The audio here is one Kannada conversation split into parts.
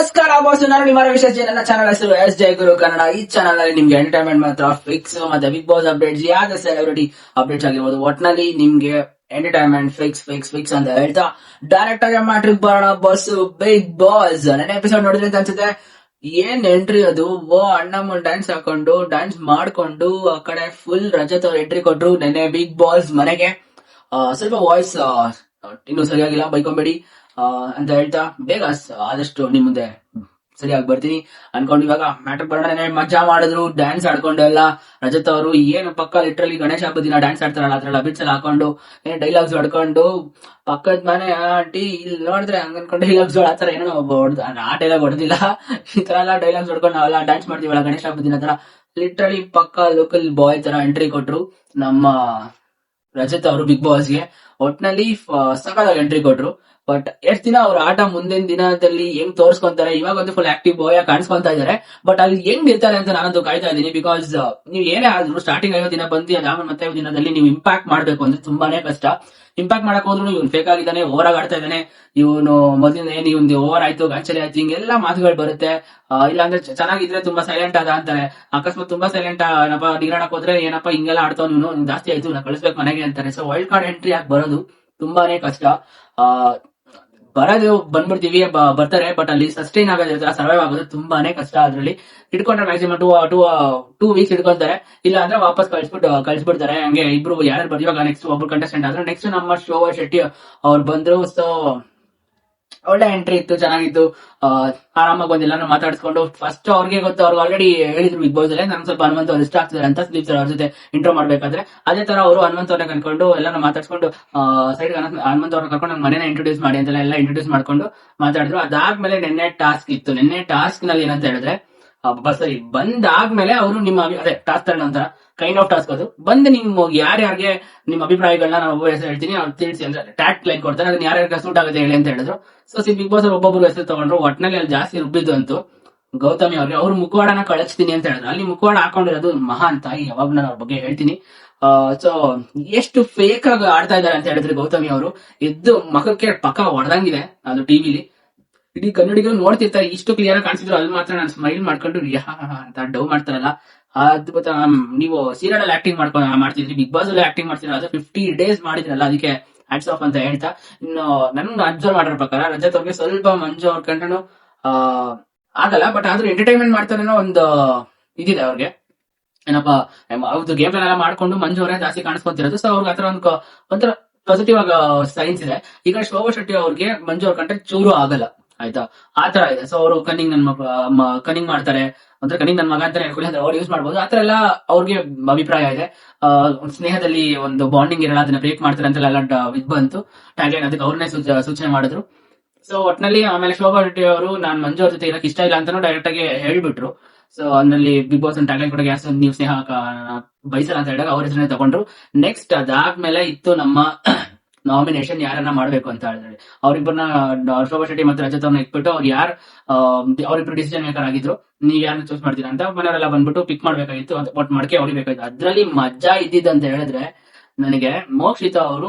ನಮಸ್ಕಾರ ಬಾಸ್ ನಾನು ನಿಮ್ಮ ವಿಶೇಷ ನನ್ನ ಚಾನಲ್ ಹೆಸರು ಎಸ್ ಜೈ ಗುರು ಕನ್ನಡ ಈ ಚಾನಲ್ ಅಲ್ಲಿ ನಿಮ್ಗೆ ಎಂಟರ್ಟೈನ್ಮೆಂಟ್ ಮಾತ್ರ ಫಿಕ್ಸ್ ಮತ್ತೆ ಬಿಗ್ ಬಾಸ್ ಅಪ್ಡೇಟ್ಸ್ ಯಾವ ಸೆಲೆಬ್ರಿಟಿ ಅಪ್ಡೇಟ್ಸ್ ಆಗಿರ್ಬೋದು, ಒಟ್ನಲ್ಲಿ ನಿಮ್ಗೆ ಎಂಟರ್ಟೈನ್ಮೆಂಟ್ ಫಿಕ್ಸ್ ಫಿಕ್ಸ್ ಫಿಕ್ಸ್ ಅಂತ ಹೇಳ್ತಾ ಡೈರೆಕ್ಟ್ ಆಗಿ ಮ್ಯಾಟ್ರಿಕ್ ಬರೋಣ. ಬಸ್ ಬಿಗ್ ಬಾಸ್ ನನ್ನ ಎಪಿಸೋಡ್ ನೋಡಿದ್ರೆ ಅಂತ ಅನ್ಸುತ್ತೆ? ಏನ್ ಎಂಟ್ರಿ ಅದು? ಓ ಅಣ್ಣಮ್ಮ ಡ್ಯಾನ್ಸ್ ಹಾಕೊಂಡು ಡ್ಯಾನ್ಸ್ ಮಾಡ್ಕೊಂಡು, ಆ ಕಡೆ ಫುಲ್ ರಜತ್ ಅವ್ರು ಎಂಟ್ರಿ ಕೊಟ್ರು, ನೆನ್ನೆ ಬಿಗ್ ಬಾಸ್ ಮನೆಗೆ. ಸ್ವಲ್ಪ ವಾಯ್ಸ್ ಇನ್ನೂ ಸರಿಯಾಗಿಲ್ಲ, ಬೈಕೊಂಬೇಡಿ. ಅಂತ ಹೇಳ್ತಾ ಬೇಗ ಆದಷ್ಟು ನಿಮ್ ಮುಂದೆ ಸರಿಯಾಗಿ ಬರ್ತೀನಿ. ಅನ್ಕೊಂಡು ಇವಾಗ ಮ್ಯಾಟರ್ ಬರೋಣ ಮಜಾ ಮಾಡಿದ್ರು ಡ್ಯಾನ್ಸ್ ಆಡ್ಕೊಂಡು ಎಲ್ಲ. ರಜತ್ ಅವರು ಏನು ಪಕ್ಕ ಲಿಟ್ರಲಿ ಗಣೇಶ ಹಬ್ಬದ ದಿನ ಡ್ಯಾನ್ಸ್ ಆಡ್ತಾರಲ್ಲ, ಅದ್ರಲ್ಲಿ ಅಬಿಟ್ಸ್ ಹಾಕೊಂಡು, ಏನ್ ಡೈಲಾಗ್ಸ್ ಹೊಡ್ಕೊಂಡು ಪಕ್ಕದ ಮನೆ ಆಂಟಿ ಇಲ್ಲಿ ನೋಡಿದ್ರೆ ಹಂಗ ಅನ್ಕೊಂಡು ಡೈಲಾಗ್ಸ್ ಆತರ ಏನೋ ಹೊಡ್ದು ಆ ಡೈಲಾಗ್ ಹೊಡೆದಿಲ್ಲ. ಈ ತರ ಎಲ್ಲ ಡೈಲಾಗ್ಸ್ ಹೊಡ್ಕೊಂಡು ನಾವೆಲ್ಲ ಡ್ಯಾನ್ಸ್ ಮಾಡ್ತೀವಲ್ಲ ಗಣೇಶ ಹಬ್ಬದ ದಿನ ತರ ಲಿಟ್ರಲಿ ಪಕ್ಕ ಲೋಕಲ್ ಬಾಯ್ ತರ ಎಂಟ್ರಿ ಕೊಟ್ರು ನಮ್ಮ ರಜತ್ ಅವರು ಬಿಗ್ ಬಾಸ್ಗೆ ಒಟ್ನಲ್ಲಿ ಸಕಾಲಾಗಿ ಎಂಟ್ರಿ ಕೊಟ್ರು. ಬಟ್ ಎಷ್ಟ್ ದಿನ ಅವ್ರ ಆಟ ಮುಂದಿನ ದಿನದಲ್ಲಿ ಹೆಂಗ್ ತೋರ್ಸ್ಕೊಂತಾರೆ? ಇವಾಗ ಒಂದು ಫುಲ್ ಆಕ್ಟಿವ್ ಬಾಯ್ ಕಾಣಿಸ್ಕೊಂತಾ ಇದಾರೆ. ಬಟ್ ಅಲ್ಲಿ ಹೆಂಗ್ ಇರ್ತಾರೆ ಅಂತ ನಾನಂತೂ ಕಾಯ್ತಾ ಇದ್ದೀನಿ ಬಿಕಾಸ್ ನೀವು ಏನೇ ಆದ್ರೂ ಸ್ಟಾರ್ಟಿಂಗ್ ಐವತ್ತು ದಿನ ಬಂದು ಅದಾಮ ಮತ್ತೆ ದಿನದಲ್ಲಿ ನೀವು ಇಂಪ್ಯಾಕ್ಟ್ ಮಾಡ್ಬೇಕು ಅಂದ್ರೆ ತುಂಬಾನೇ ಕಷ್ಟ. ಇಂಪ್ಯಾಕ್ಟ್ ಮಾಡಕ್ ಹೋದ್ರು ಇವ್ನು ಫೇಕ್ ಆಗಿದ್ದಾನೆ ಓವರ್ ಆಗಿ ಆಡ್ತಾ ಇದ್ದಾನೆ. ಇವನು ಮೊದಲಿಂದ ಏನ್ ಇವ್ನು ಓವರ್ ಆಯ್ತು, ಗಾಂಚಲಿ ಆಯ್ತು, ಹಿಂಗೆಲ್ಲ ಮಾತುಗಳು ಬರುತ್ತೆ. ಇಲ್ಲ ಅಂದ್ರೆ ಚೆನ್ನಾಗಿದ್ರೆ ತುಂಬಾ ಸೈಲೆಂಟ್ ಆದ ಅಂತಾರೆ. ಅಕಸ್ಮಾತ್ ತುಂಬಾ ಸೈಲೆಂಟ್ ಏನಪ್ಪ ನೀರಾಡಕ್ ಹೋದ್ರೆ ಏನಪ್ಪ ಹಿಂಗೆಲ್ಲ ಆಡ್ತಾವ್ ನೀನು ಜಾಸ್ತಿ ಆಯ್ತು ನಾ ಕಳಿಸ್ಬೇಕು ಮನೆಗೆ ಅಂತಾರೆ. ಸೊ ವೈಲ್ಡ್ ಕಾರ್ಡ್ ಎಂಟ್ರಿ ಆಗಿ ಬರೋದು ತುಂಬಾನೇ ಕಷ್ಟ. ಬರೋದು ಬಂದ್ಬಿಡ್ತೀವಿ ಬರ್ತಾರೆ ಬಟ್ ಅಲ್ಲಿ ಸಸ್ಟೈನ್ ಆಗೋದಿಲ್ಲ ಸರ್ವೈವ್ ಆಗೋದು ತುಂಬಾನೇ ಕಷ್ಟ ಅದ್ರಲ್ಲಿ. ಇಟ್ಕೊಂಡ್ರೆ maximum two two two weeks ಇಟ್ಕೊಂತಾರೆ ಇಲ್ಲ ಅಂದ್ರೆ ವಾಪಸ್ ಕಳ್ಸ್ಬಿಟ್ಟು, ಕಳ್ಸ್ಬಿಡ್ತಾರೆ. ಹಂಗೆ ಇಬ್ರು ಯಾರು ಬರ್ತೀವಾಗ ನೆಕ್ಸ್ಟ್ ಒಬ್ರು ಕಂಟೆಸ್ಟೆಂಟ್ ಆದ್ರೆ ನೆಕ್ಸ್ಟ್ ನಮ್ಮ ಶೋಭಾ ಶೆಟ್ಟಿ ಅವ್ರು ಬಂದ್ರು ಸೊ ಒಳ್ಳೆ ಎಂಟ್ರಿ ಇತ್ತು, ಚೆನ್ನಾಗಿತ್ತು. ಆರಾಮಾಗಿ ಬಂದು ಎಲ್ಲಾನು ಮಾತಾಡಿಸ್ಕೊಂಡು ಫಸ್ಟ್ ಅವ್ರಿಗೆ ಗೊತ್ತು, ಅವ್ರು ಆಲ್ರೆಡಿ ಹೇಳಿದ್ರು ಬಿಗ್ ಬಾಸ್ ಅಲ್ಲಿ, ನಾನು ಸ್ವಲ್ಪ ಹನುಮಂತ ಅವ್ರು ಇಷ್ಟ ಆಗ್ತಿದ್ದಾರೆ ಅಂತ ಸುದೀಪ್ ಸರ್ ಅವ್ರ ಜೊತೆ ಇಂಟ್ರೋ ಮಾಡ್ಬೇಕಾದ್ರೆ. ಅದೇ ತರ ಅವರು ಹನುಮಂತ ಅವ್ರನ್ನ ಕರ್ಕೊಂಡು ಎಲ್ಲಾನು ಮಾತಾಡ್ಸ್ಕೊಂಡು ಸೈಡ್ ಹನುಮಂತ ಅವ್ರನ್ನ ಕರ್ಕೊಂಡು ನನ್ನ ಮನೇನ ಇಂಟ್ರೊಡ್ಯೂಸ್ ಮಾಡಿ ಅಂತೆಲ್ಲ ಎಲ್ಲ ಇಂಟ್ರೊಡ್ಯೂಸ್ ಮಾಡ್ಕೊಂಡು ಮಾತಾಡಿದ್ರು. ಅದಾದ್ಮೇಲೆ ನಿನ್ನೆ ಟಾಸ್ಕ್ ಇತ್ತು. ನಿನ್ನೆ ಟಾಸ್ಕ್ನಲ್ಲಿ ಏನಂತ ಹೇಳಿದ್ರೆ ಸರಿ ಬಂದಾದ್ಮೇಲೆ ಅವರು ನಿಮ್ಮ ಅದೇ ಟಾಸ್ಕ್ ತಗೊಂಡ ಒಂಥರ ಕೈಂಡ್ ಆಫ್ ಟಾಸ್ಕ್ ಅದು. ಬಂದು ನಿಮ್ಮ ಯಾರ್ಯಾರಿಗೆ ನಿಮ್ಮ ಅಭಿಪ್ರಾಯಗಳನ್ನ ಹೆಸರು ಹೇಳ್ತೀನಿ, ಅವ್ರು ತಿಳಿಸಿ ಅಂದ್ರೆ ಟ್ಯಾಟ್ ಲೈನ್ ಕೊಡ್ತಾರೆ. ಅದನ್ನ ಯಾರ್ಯಾರಿಗೆ ಸೂಟ್ ಆಗುತ್ತೆ ಹೇಳಿ ಅಂತ ಹೇಳಿದ್ರು. ಸೊ ಸಿ ಬಿಗ್ ಬಾಸ್ ಅವ್ರು ಒಬ್ಬೊಬ್ರು ಹೆಸರು ತಗೊಂಡ್ರು. ಒಟ್ನಲ್ಲಿ ಅಲ್ಲಿ ಜಾಸ್ತಿ ರುಬ್ಬಿದ್ದು ಗೌತಮಿ ಅವ್ರಿಗೆ. ಅವ್ರ ಮುಖವಾಡನ ಕಳಿಸ್ತೀನಿ ಅಂತ ಹೇಳಿದ್ರು. ಅಲ್ಲಿ ಮುಖವಾಡ ಹಾಕೊಂಡಿರೋದು ಮಹಾನ್ ತಾಯಿ ಯಾವಾಗ ನಾನು ಅವ್ರ ಬಗ್ಗೆ ಹೇಳ್ತೀನಿ. ಸೊ ಎಷ್ಟು ಫೇಕ್ ಆಗಿ ಆಡ್ತಾ ಇದ್ದಾರೆ ಅಂತ ಹೇಳಿದ್ರೆ ಗೌತಮಿ ಅವರು. ಎದ್ದು ಮಖಕ್ಕೆ ಪಕ್ಕ ಹೊಡೆದಂಗಿದೆ ಅದು ಟಿವಿಲಿ ಇಡೀ ಕನ್ನಡಿಗರು ನೋಡ್ತಿರ್ತಾರೆ, ಇಷ್ಟು ಕ್ಲಿಯರ್ ಆಗಿ ಕಾಣಿಸಿದ್ರು, ಅಲ್ಲಿ ಮಾತ್ರ ನಾನು ಸ್ಮೈಲ್ ಮಾಡ್ಕೊಂಡು, ಯಾ ಅಂತ ಡೌ ಮಾಡ್ತಾರಲ್ಲ ಅದ್ಭುತ ನೀವು ಸೀರಿಯಲ್ ಅಲ್ಲಿ ಆಕ್ಟಿಂಗ್ ಮಾಡ್ಕೊ, ಮಾಡ್ತಿದ್ರಿ ಬಿಗ್ ಬಾಸ್ ಅಲ್ಲಿ ಆಕ್ಟಿಂಗ್ ಮಾಡ್ತಿದ್ರೆ, ಅದು ಫಿಫ್ಟಿ ಡೇಸ್ ಮಾಡಿದ್ರಲ್ಲ, ಅದಕ್ಕೆ ಹ್ಯಾಟ್ಸ್ ಆಫ್ ಅಂತ ಹೇಳ್ತಾ, ಇನ್ನು ನನ್ಗೆ ಅಬ್ಸರ್ವ್ ಮಾಡಿರೋ ಪ್ರಕಾರ, ರಜತ್ ಅವ್ರಿಗೆ ಸ್ವಲ್ಪ ಮಂಜು ಅವ್ರ ಆ, ಆಗಲ್ಲ ಬಟ್ ಆದ್ರೂ ಎಂಟರ್ಟೈನ್ಮೆಂಟ್ ಮಾಡ್ತಾರೆ ಅನ್ನೋ ಒಂದು ಇದಿದೆ ಅವ್ರಿಗೆ. ಏನಪ್ಪ ಅವ್ರದ್ದು ಗೇಮ್ ಎಲ್ಲ ಮಾಡ್ಕೊಂಡು ಮಂಜು ಅವರೇ ಜಾಸ್ತಿ ಕಾಣಿಸ್ಕೊಂತಿರೋದು ಸೊ ಅವ್ರಿಗೆ ಆತರ ಒಂದು ಒಂಥರ ಪಾಸಿಟಿವ್ ಆಗ ಸೈನ್ಸ್ ಇದೆ. ಈಗ ಶೋಭಾ ಶೆಟ್ಟಿ ಅವ್ರಿಗೆ ಮಂಜು ಅವ್ರ ಕಂಡ್ರೆ ಚೂರು ಆಗಲ್ಲ. ಆಯ್ತಾ? ಆ ತರ ಇದೆ. ಸೊ ಅವರು ಕನ್ನಿಂಗ್ ನನ್ ಕನ್ನಿಂಗ್ ಮಾಡ್ತಾರೆ. ಅಂದ್ರೆ ಕನ್ನಿಂಗ್ ನನ್ ಮಗ ಅಂತಾನೆ ಹೇಳ್ಕೊಳ್ಳಿ ಅಂದ್ರೆ ಅವ್ರು ಯೂಸ್ ಮಾಡ್ಬೋದು. ಆತರ ಎಲ್ಲ ಅವ್ರಿಗೆ ಅಭಿಪ್ರಾಯ ಇದೆ. ಸ್ನೇಹದಲ್ಲಿ ಒಂದು ಬಾಂಡಿಂಗ್ ಇರಲ್ಲ, ಅದನ್ನ ಬ್ರೇಕ್ ಮಾಡ್ತಾರೆ ಅಂತೆಲ್ಲ ಇದ್ ಬಂತು. ಟ್ಯಾಗ್ಲೈನ್ ಅದಕ್ಕೆ ಅವ್ರನ್ನೇ ಸೂಚನೆ ಮಾಡಿದ್ರು. ಸೊ ಒಟ್ನಲ್ಲಿ ಆಮೇಲೆ ಶೋಭಾ ರೆಡ್ಡಿ ಅವರು ನಾನ್ ಮಂಜು ಅವ್ರ ಜೊತೆ ಇರಕ್ ಇಷ್ಟ ಇಲ್ಲ ಅಂತಾನು ಡೈರೆಕ್ಟ್ ಆಗಿ ಹೇಳ್ಬಿಟ್ರು. ಸೊ ಅದ್ರಲ್ಲಿ ಬಿಗ್ ಬಾಸ್ ಟ್ಯಾಗ್ಲೈನ್ ಕೂಡ ಗ್ಯಾಸ್ ನೀವು ಸ್ನೇಹ ಬಯಸಲ್ಲ ಅಂತ ಹೇಳಿದಾಗ ಅವ್ರ ಹೆಸರನ್ನೇ ತಗೊಂಡ್ರು. ನೆಕ್ಸ್ಟ್ ಅದಾದ್ಮೇಲೆ ಇತ್ತು ನಮ್ಮ ನಾಮಿನೇಷನ್ ಯಾರನ್ನ ಮಾಡ್ಬೇಕು ಅಂತ ಹೇಳಿದ್ರೆ. ಅವರಿಬ್ಬರನ್ನ ಶೋಭಾ ಶೆಟ್ಟಿ ಮತ್ತೆ ರಜತ್ ಅವ್ರನ್ನ ಇಟ್ಬಿಟ್ಟು ಅವ್ರು ಯಾರು ಅವ್ರಿಬ್ರು ಡಿಸಿಷನ್ ಮೇಕರ್ ಆಗಿದ್ರು ನೀವ್ ಯಾರನ್ನ ಚೂಸ್ ಮಾಡ್ತೀರಾ ಅಂತ ಮನೆಯವರೆಲ್ಲ ಬಂದ್ಬಿಟ್ಟು ಪಿಕ್ ಮಾಡ್ಬೇಕಾಗಿತ್ತು ಒಟ್ಟು ಮಡಕೆ ಹೊಡಿಬೇಕಾಯ್ತು ಅದ್ರಲ್ಲಿ ಮಜಾ ಇದ್ದಿದ್ದಂತ ಹೇಳಿದ್ರೆ, ನನಗೆ ಮೋಕ್ಷಿತ ಅವರು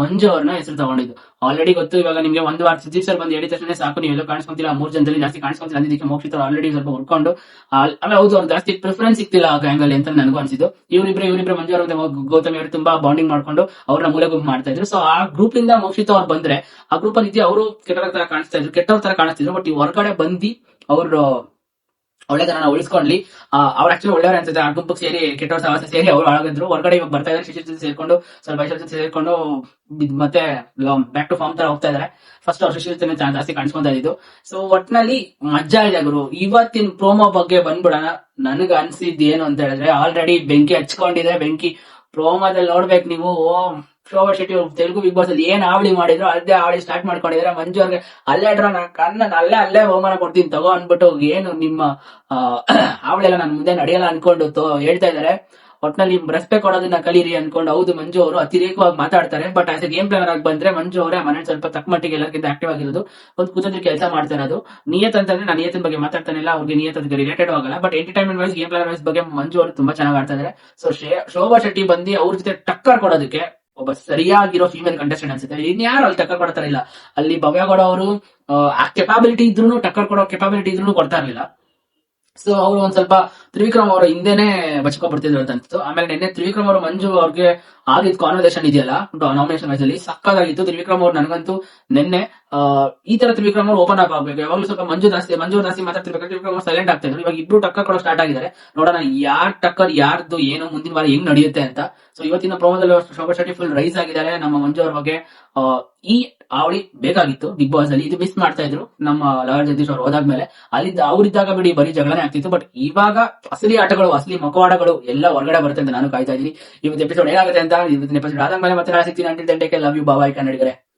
ಮಂಜು ಅವ್ರನ್ನ ಹೆಸರು ತಗೊಂಡಿದ್ದು. ಆಲ್ರೆಡಿ ಗೊತ್ತು, ಇವಾಗ ನಿಮ್ಗೆ ಒಂದು ವಾರ ಸುದೀಪ್ ಸರ್ ಬಂದು ಹೇಳಿದ ತಕ್ಷಣ ಸಾಕು ನೀವು ಎಲ್ಲೋ ಕಾಣಿಸ್ಕೊಂತಿಲ್ಲ, ಮೂರ್ ಜನದಲ್ಲಿ ಜಾಸ್ತಿ ಕಾಣಿಸ್ಕೊಂತಿಲ್ಲ ಅಂದಿದ್ದಕ್ಕೆ ಮೋಕ್ಷಿತ ಆಲ್ರೆಡಿ ಸ್ವಲ್ಪ ಹುಡ್ಕೊಂಡು ಹೌದು, ಅವ್ರು ಜಾಸ್ತಿ ಪ್ರಿಫರೆನ್ಸ್ ಸಿಗ್ತಿಲ್ಲ ಆ ಆಂಗಲ್ ಅಂತ ನನಗೂ ಅನ್ಸಿದ್ದು. ಇವರಿಬ್ರು ಇವರಿಬ್ರು ಮಂಜು ಅವ್ರ ಗೌತಮಿ ಅವರು ತುಂಬಾ ಬಾಂಡಿಂಗ್ ಮಾಡ್ಕೊಂಡು ಅವ್ರನ್ನ ಮೂಲೆ ಗುಂಪು ಮಾಡ್ತಾ ಇದ್ರು. ಸೊ ಆ ಗ್ರೂಪ್ ಇಂದ ಮೋಕ್ಷಿತ ಅವ್ರು ಬಂದ್ರೆ, ಆ ಗ್ರೂಪ್ ಅಲ್ಲಿ ಅವರು ಕೆಟ್ಟವ್ರ ತರ ಕಾಣಿಸ್ತಾ ಇದ್ರು, ಕೆಟ್ಟವ್ರ ತರ ಕಾಣಿಸ್ತಿದ್ರು ಬಟ್ ಈ ಹೊರಗಡೆ ಬಂದು ಅವ್ರು ಒಳ್ಳೆತನ ಉಳಿಸ್ಕೊಂಡ್ಲಿ. ಅವ್ರು ಆಕ್ಚುಲಿ ಒಳ್ಳೆಯವ್ರ ಅನ್ಸುತ್ತೆ. ಆ ಗುಂಪಕ್ಕೆ ಸೇರಿ, ಕೆಟ್ಟವ್ರ ಸಹವಾಸ ಸೇರಿ ಅವ್ರು ಒಳಗಿದ್ರು ಹೊರಗಡೆ ಇವಾಗ ಬರ್ತಾ ಇದ್ದಾರೆ ಶಿಶು ಸೇರ್ಕೊಂಡು, ಸ್ವಲ್ಪ ಜೊತೆ ಸೇರ್ಕೊಂಡು ಮತ್ತೆ ಬ್ಯಾಕ್ ಟು ಫಾರ್ಮ್ ತರ ಹೋಗ್ತಾ ಇದಾರೆ. ಫಸ್ಟ್ ಅವ್ರ ಶಿಶು ಜೊತೆ ಜಾಸ್ತಿ ಕಾಣಿಸ್ಕೊಂತಾ ಇದ್ದು ಸೊ ಒಟ್ನಲ್ಲಿ ಮಜ್ಜಾ ಇದೆ ಗುರು. ಇವತ್ತಿನ ಪ್ರೋಮೋ ಬಗ್ಗೆ ಬಂದ್ಬಿಡೋಣ. ನನಗ ಅನ್ಸಿದ್ದು ಏನು ಅಂತ ಹೇಳಿದ್ರೆ ಆಲ್ರೆಡಿ ಬೆಂಕಿ ಹಚ್ಕೊಂಡಿದೆ. ಬೆಂಕಿ ಪ್ರೋಮೋದಲ್ಲಿ ನೋಡ್ಬೇಕು ನೀವು. ಶೋಭಾ ಶೆಟ್ಟಿ ತೆಲುಗು ಬಿಗ್ ಬಾಸ್ ಅಲ್ಲಿ ಏನ್ ಆವಳಿ ಮಾಡಿದ್ರು ಅದೇ ಆವಳಿ ಸ್ಟಾರ್ಟ್ ಮಾಡ್ಕೊಂಡಿದ್ರೆ. ಮಂಜು ಅವ್ರಿಗೆ, ಅಲ್ಲೇ ನಾನು ಕಣ್ಣ ಅಲ್ಲೇ ಅಲ್ಲೇ ಬಹುಮಾನ ಕೊಡ್ತೀನಿ, ತಗೋ ಅನ್ಬಿಟ್ಟು ಏನು ನಿಮ್ಮ ಆವಳಿ ಎಲ್ಲ ನನ್ ಮುಂದೆ ನಡೆಯಲ್ಲ ಅನ್ಕೊಂಡು ಹೇಳ್ತಾ ಇದಾರೆ. ಒಟ್ನಲ್ಲಿ ರೆಸ್ಪೆಕ್ಟ್ ಕೊಡೋದನ್ನ ಕಲೀರಿ ಅನ್ಕೊಂಡು ಹೌದು ಮಂಜು ಅವರು ಅತಿರೇಕವಾಗಿ ಮಾತಾಡ್ತಾರೆ. But as a game player ಆಗಿ ಬಂದ್ರೆ ಮಂಜು ಅವರೇ ಮನೆ ಸ್ವಲ್ಪ ತಕ್ಕ ಮಟ್ಟಿಗೆ ಎಲ್ಲಕ್ಕಿಂತ ಆಕ್ಟಿವ್ ಆಗಿರೋದು. ಒಂದು ಕೂತಂದ್ರೆ ಕೆಲಸ ಮಾಡ್ತಾ ಇರೋದು. ನಿಯತ್ ಅಂತಂದ್ರೆ ನಾನು ನಿಯತ್ ಬಗ್ಗೆ ಮಾತಾಡ್ತಾನೆ ಇಲ್ಲ, ಅವ್ರಿಗೆ ನಿಯತ್ ಅದಕ್ಕೆ ರಿಲೇಟೆಡ್ ಆಗಲ್ಲ. But entertainment wise game player wise ಬಗ್ಗೆ ಮಂಜು ಅವರು ತುಂಬಾ ಚೆನ್ನಾಗಿ ಆಡ್ತಾ ಇದಾರೆ. ಸೊ ಶೋಭಾ ಶೆಟ್ಟಿ ಬಂದು ಅವ್ರ ಜೊತೆ ಟಕ್ಕರ್ ಕೊಡೋದಕ್ಕೆ ಒಬ್ಬ ಸರಿಯಾಗಿರೋ ಫೀಮೇಲ್ ಕಂಟೆಸ್ಟೆಂಟ್ ಅನ್ಸುತ್ತೆ. ಇನ್ಯಾರು ಅಲ್ಲಿ ಟಕ್ಕರ್ ಕೊಡ್ತಾ ಇಲ್ಲ ಅಲ್ಲಿ ಭವ್ಯಗೌಡ ಅವರು, ಆ ಕೆಪಾಬಿಲಿಟಿ ಇದ್ರು ಟಕ್ಕರ್ ಕೊಡೋ ಕೆಪಾಬಿಲಿಟಿ ಇದ್ರು ಕೊಡ್ತಾ ಇರ್ಲಿಲ್ಲ. ಸೊ ಅವರು ಒಂದ್ ಸ್ವಲ್ಪ ತ್ರಿವಿಕ್ರಮ್ ಅವರ ಹಿಂದೆನೆ ಬಚ್ಕೊಬಿಡ್ತಿದ್ರು ಅಂತ ಅನ್ಸುತ್ತೆ ಆಮೇಲೆ ನಿನ್ನೆ ತ್ರಿವಿಕ್ರಮ್ ಅವರು, ಮಂಜು ಅವ್ರಿಗೆ ಆಗಿದ್ ಕಾನ್ವರ್ಸೇಷನ್ ಇದೆಯಲ್ಲ? ನಾಮಿನೇಷನ್ ಮ್ಯಾಚ್ ಅಲ್ಲಿ. ಸಕ್ಕದಾಗಿತ್ತು ತ್ರಿವಿಕ್ರಮ್ ಅವ್ರು ನನಗಂತೂ ನಿನ್ನೆ ಈ ತರ ತ್ರಿವಿಕ್ರಮ್ ಅವ್ರು ಓಪನ್ ಅಪ್ ಆಗ್ಬೇಕು. ಯಾವಾಗಲೂ ಸ್ವಲ್ಪ ಮಂಜು ಜಾಸ್ತಿ ಮಂಜು ಜಾಸ್ತಿ ಮಾತಾಡ್ತಿರ್ಬೇಕು. ತ್ರಿವಿಕ್ರಮ್ ಸೈಲೆಂಟ್ ಆಗ್ತಾ ಇದ್ರು. ಇವಾಗ ಇಬ್ರು ಟಕ್ಕರ್ ಕೊಡೋ ಸ್ಟಾರ್ಟ್ ಆಗಿದ್ದಾರೆ. ನೋಡೋಣ ಯಾರ್ ಟಕ್ಕರ್, ಯಾರ್ದು, ಏನು, ಮುಂದಿನ ವಾರ ಹೆಂಗ್ ನಡೆಯುತ್ತೆ ಅಂತ. ಸೊ ಇವತ್ತಿನ ಪ್ರೋಮದಲ್ಲಿ ಶೋಭಾ ಶೆಟ್ಟಿ ಫುಲ್ ರೈಸ್ ಆಗಿದ್ದಾರೆ. ನಮ್ಮ ಮಂಜು ಅವ್ರ ಬಗ್ಗೆ ಈ ಅವಳಿ ಬೇಕಾಗಿತ್ತು ಬಿಗ್ ಬಾಸ್ ಅಲ್ಲಿ. ಇದು ಮಿಸ್ ಮಾಡ್ತಾ ಇದ್ರು ನಮ್ಮ ಲವರ್ ಜಗದೀಶ್ ಅವ್ರು ಹೋದಾದ್ಮೇಲೆ ಅಲ್ಲಿದ್ದ, ಅವ್ರಿದ್ದಾಗ ಬಿಡಿ ಬರೀ ಜಗಳನೇ ಆಗ್ತಿತ್ತು. ಬಟ್ ಇವಾಗ ಅಸಲಿ ಆಟಗಳು, ಅಸಲಿ ಮಕವಾಡಗಳು ಎಲ್ಲ ಹೊರಗಡೆ ಬರುತ್ತೆ ಅಂತ ನಾನು ಕಾಯ್ತಾ ಇದ್ದೀನಿ. ಇವತ್ತು ಎಪಿಸೋಡ್ ಏನಾಗುತ್ತೆ ಅಂತ ಇವತ್ತಿನ ಎಪಿಸೋಡ್ ಆದ್ಮೇಲೆ ಮತ್ತೆ ನಾಳೆ ಸಿಗ್ತೀನಿ ಅಂಟಿಲ್ ಲವ್ ಯು ಬಾಬಾಯ್ ಕನ್ನಡಿಗರೆ